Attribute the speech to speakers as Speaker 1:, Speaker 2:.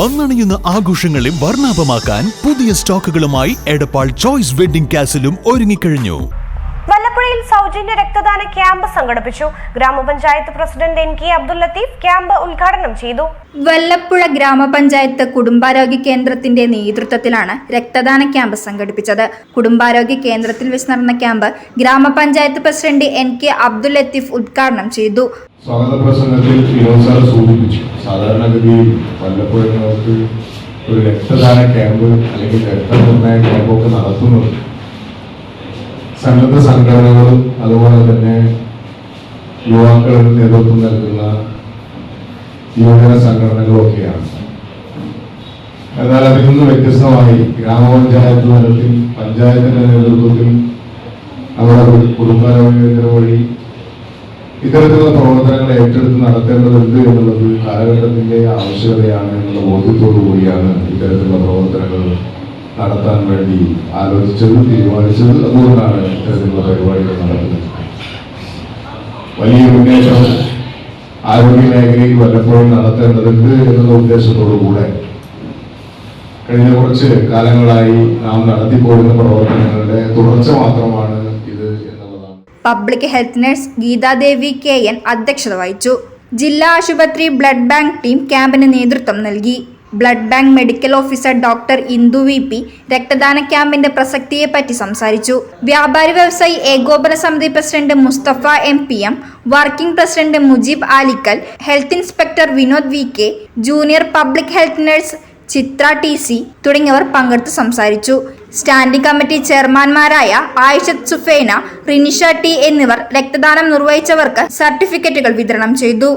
Speaker 1: വന്നണിയുന്ന ആഘോഷങ്ങളെ വർണാഭമാക്കാൻ പുതിയ സ്റ്റോക്കുകളുമായി എടപ്പാൾ ചോയ്സ് വെഡിംഗ് കാസിലും ഒരുങ്ങിക്കഴിഞ്ഞു.
Speaker 2: സൗജന്യ രക്തദാന ക്യാമ്പ് സംഘടിപ്പിച്ചു. ഗ്രാമപഞ്ചായത്ത് president N K Abdul Latheef camp ഉദ്ഘാടനം ചെയ്തു.
Speaker 3: വല്ലപ്പുഴ ഗ്രാമപഞ്ചായത്ത് കുടുംബാരോഗ്യ കേന്ദ്രത്തിന്റെ നേതൃത്വത്തിലാണ് രക്തദാന ക്യാമ്പ് സംഘടിപ്പിച്ചത്. കുടുംബാരോഗ്യ കേന്ദ്രത്തിൽ വെച്ച് നടന്ന ക്യാമ്പ് ഗ്രാമപഞ്ചായത്ത് president N K Abdul Latheef ഉദ്ഘാടനം ചെയ്തു.
Speaker 4: സ്വാഗത പ്രസംഗത്തിൽ വിനോദ് സൂചിപ്പിച്ചു. സാധാരണഗതിയിൽ വല്ലപ്പോഴും ഒരു രക്തദാന ക്യാമ്പ് അല്ലെങ്കിൽ രക്തനിർണയ ക്യാമ്പൊക്കെ നടത്തുന്നത് സന്നദ്ധ സംഘടനകളും അതുപോലെ തന്നെ യുവാക്കളുടെ നേതൃത്വം നൽകുന്ന യുവജന സംഘടനകളും ഒക്കെയാണ്. എന്നാൽ അതിൽ നിന്ന് വ്യത്യസ്തമായി ഗ്രാമപഞ്ചായത്ത് തലത്തിൽ പഞ്ചായത്തിന്റെ നേതൃത്വത്തിൽ അവരുടെ കുടുംബാരോഗ്യ വഴി ഇത്തരത്തിലുള്ള പ്രവർത്തനങ്ങൾ ഏറ്റെടുത്ത് നടത്തേണ്ടതുണ്ട് എന്നുള്ളത് കാലഘട്ടത്തിന്റെ ആവശ്യകതയാണ് എന്നുള്ള ബോധ്യത്തോടു കൂടിയാണ് ഇത്തരത്തിലുള്ള പ്രവർത്തനങ്ങൾ നടത്താൻ വേണ്ടി ആലോചിച്ചത് തീരുമാനിച്ചത് അതുകൊണ്ടാണ് ഇത്തരത്തിലുള്ള പരിപാടികൾ നടത്തുന്നത് വലിയ ഉന്നേഷം ആരോഗ്യ മേഖലയിൽ വല്ലപ്പോഴും നടത്തേണ്ടതുണ്ട് എന്നുള്ള ഉദ്ദേശത്തോടു കൂടെ കഴിഞ്ഞ കുറച്ച് കാലങ്ങളായി നാം നടത്തിപ്പോരുന്ന പ്രവർത്തനങ്ങളുടെ തുടർച്ച മാത്രമാണ് ഇത് എന്നുള്ളതാണ്.
Speaker 3: Public health nurse Geethadevi K N അധ്യക്ഷത വഹിച്ചു. ജില്ലാ ആശുപത്രി ബ്ലഡ് ബാങ്ക് ടീം ക്യാമ്പിന് നേതൃത്വം നൽകി. Blood bank medical officer doctor Indu V P രക്തദാന ക്യാമ്പിന്റെ പ്രസക്തിയെപ്പറ്റി സംസാരിച്ചു. വ്യാപാരി വ്യവസായി ഏകോപന സമിതി president Mustafa M P M working president Mujeeb Alikkal health inspector Vinod V K junior public health nurse Chithra T C തുടങ്ങിയവർ പങ്കെടുത്ത് സംസാരിച്ചു. സ്റ്റാൻഡിംഗ് കമ്മിറ്റി ചെയർമാൻമാരായ ആയിഷത്ത് സുഫേന റിനിഷ ടി എന്നിവർ രക്തദാനം നിർവഹിച്ചവർക്ക് സർട്ടിഫിക്കറ്റുകൾ വിതരണം ചെയ്തു.